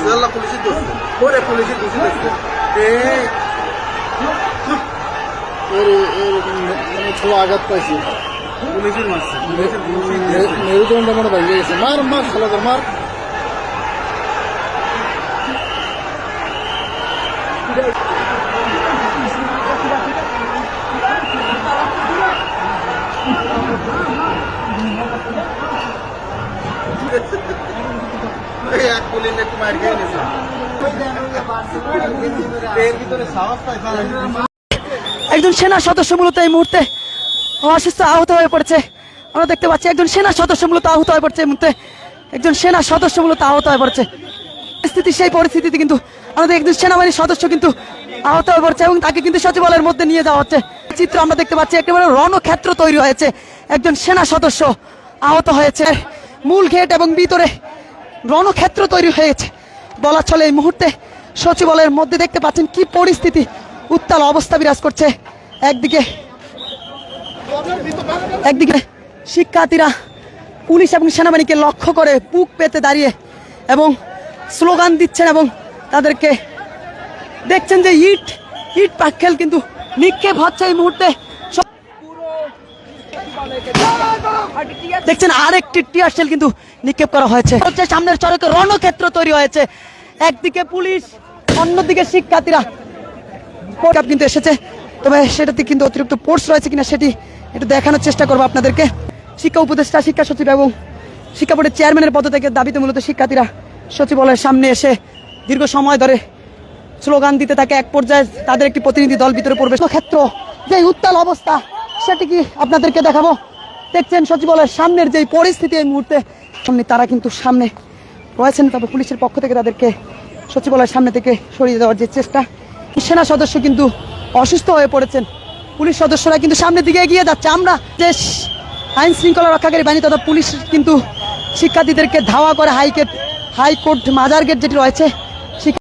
দোষ আল্লাহ পুলিশি দোষ ওরে পুলিশি দোষ খুব আঘাত পাইছি পুলিশের পুলিশের মেরুদণ্ড মনে ভেঙে গেছে মার মার খালাদার মার এই একজন সেনা সদস্য মূলত এই মুহূর্তে অসুস্থ আহত হয়ে পড়েছে। আমরা দেখতে পাচ্ছি একজন সেনা সদস্য মূলত আহত হয়ে পড়ছে এই মুহূর্তে। একজন সেনা সদস্য মূলত আহত হয়ে পড়ছে। পরিস্থিতি সেই পরিস্থিতিতে কিন্তু আমাদের একজন সেনাবাহিনীর সদস্য কিন্তু আহত হয়ে পড়ছে এবং তাকে কিন্তু সচিবালয়ের মধ্যে নিয়ে যাওয়া হচ্ছে। চিত্র আমরা দেখতে পাচ্ছি, একেবারে রণক্ষেত্র তৈরি হয়েছে। একজন সেনা সদস্য আহত হয়েছে। মূল গেট এবং ভিতরে রণক্ষেত্র তৈরি হয়েছে। বলা চলে এই মুহূর্তে সচিবালয়ের মধ্যে দেখতে পাচ্ছেন কি পরিস্থিতি। উত্তাল অবস্থা বিরাজ করছে। একদিকে একদিকে শিক্ষার্থীরা, পুলিশ এবং সেনাবাহিনীকে লক্ষ্য করে বুক পেতে দাঁড়িয়ে এবং স্লোগান দিচ্ছেন এবং তাদেরকে দেখছেন যে ইট ইট পাক্কেল কিন্তু নিক্ষেপ হচ্ছে এই মুহূর্তে। দেখছেন, আরেকটি টিয়ার সেল কিন্তু নিক্ষেপ করা হয়েছে। হচ্ছে সামনের চড়কে রণক্ষেত্র তৈরি হয়েছে। একদিকে পুলিশ, অন্যদিকে শিক্ষার্থীরা। কিন্তু এসেছে। তবে সেটাতে কিন্তু অতিরিক্ত পোর্স রয়েছে কিনা সেটি একটু দেখানোর চেষ্টা করব আপনাদেরকে। শিক্ষা উপদেষ্টা, শিক্ষা সচিব এবং শিক্ষা বোর্ডের চেয়ারম্যানের পদ থেকে দাবিতে মূলত শিক্ষার্থীরা সচিবালয়ের সামনে এসে দীর্ঘ সময় ধরে স্লোগান দিতে থাকে। এক পর্যায়ে তাদের একটি প্রতিনিধি দল ভিতরে প্রবেশ। ক্ষেত্র যে উত্তাল অবস্থা সেটি কি আপনাদেরকে দেখাবো? দেখছেন সচিবালয়ের সামনের যে পরিস্থিতি এই মুহূর্তে তারা কিন্তু সামনে রয়েছেন, তবে পুলিশের পক্ষ থেকে তাদেরকে সচিবালয়ের সামনে থেকে সরিয়ে দেওয়ার যে চেষ্টা, সেনা সদস্য কিন্তু অসুস্থ হয়ে পড়েছেন। পুলিশ সদস্যরা কিন্তু সামনের দিকে এগিয়ে যাচ্ছে। আমরা যে আইন শৃঙ্খলা রক্ষাকারী বাহিনী তথা পুলিশ কিন্তু শিক্ষার্থীদেরকে ধাওয়া করে হাইগেট হাইকোর্ট, মাজার গেট যেটি রয়েছে